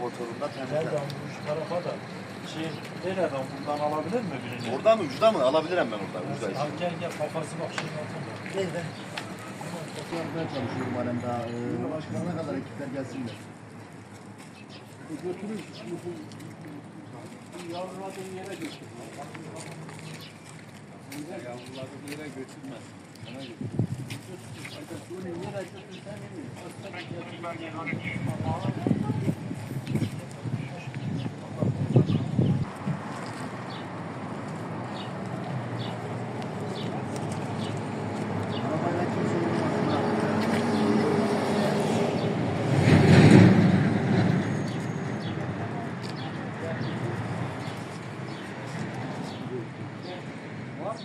motorunda temizler. Nereden bu şu tarafa da şey nereden buradan alabilir mi birini? Oradan mı ucuda mı? Alabilirim ben oradan ucuda işte. Gel gel kafası bak şimdi ortada. Nerede? Ben çalışıyorum halen daha. Ee, başkanına kadar ekipler gelsinler. Götürürüz. Yavruladığın yere götür. Yavruladığın yere götürmez. Sana götür. Arabayla İş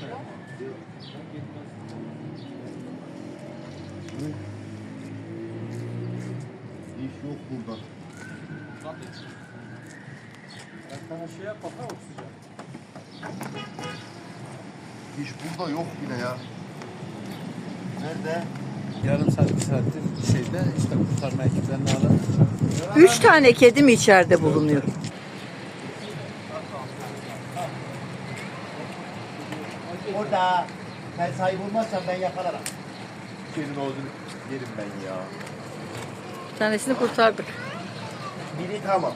yok burada. Ben sana şey yap bak oksijen. İş burada yok bile ya. Nerede? Yarım saat, bir saattir şeyde işte kurtarma ekiplerini aradık. Üç tane kedi mi içeride bulunuyor? Orada. Sen sahip olmazsan ben yakalarım. Senin olduğunu yerim ben ya. Bir tanesini kurtardık. Biri tamam.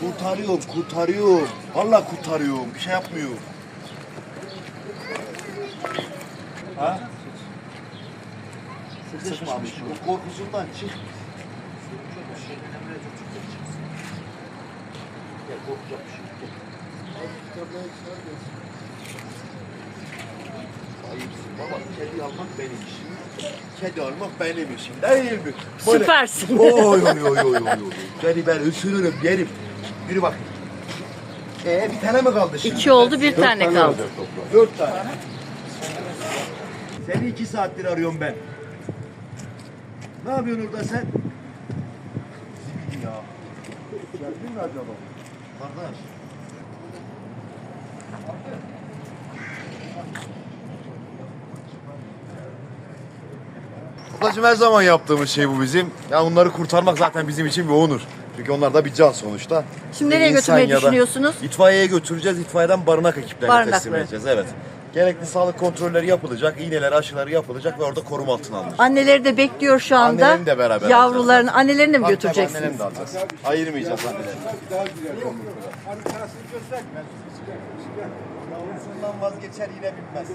Kurtarıyorum, kurtarıyorum. Vallahi kurtarıyorum. Bir şey yapmıyorum. Ha? Sıkışmamış. O korkusundan çık. Korkacak bir şey yok. Ayıpsın baba. Kedi almak benim işim. Kedi almak benim işim. Değil mi? Böyle- Süpersin. Oy oy oy oy oy oy. Seni ben ısırırım yerim. Yürü bak. Ee bir tane mi kaldı şimdi? İki oldu bir tane kaldı. Dört tane. Seni iki saattir arıyorum ben. Ne yapıyorsun orada sen? Zibidi ya. Geldin mi acaba? Kardeş. Ablacığım her zaman yaptığımız şey bu bizim. Ya onları kurtarmak zaten bizim için bir onur. Çünkü onlar da bir can sonuçta. Şimdi nereye insan götürmeyi ya da- düşünüyorsunuz? İtfaiyeye götüreceğiz. İtfaiyeden barınak ekiplerine Barınaklara. teslim edeceğiz. Evet. Gerekli sağlık kontrolleri yapılacak, iğneler, aşıları yapılacak ve orada koruma altına alınacak. Anneleri de bekliyor şu anda. Annelerini de beraber Yavrularını, annelerini mi Tabii tabii, götüreceksiniz? annelerini de alacağız. Ayırmayacağız annelerini. Yavrusundan vazgeçer yine bilmez.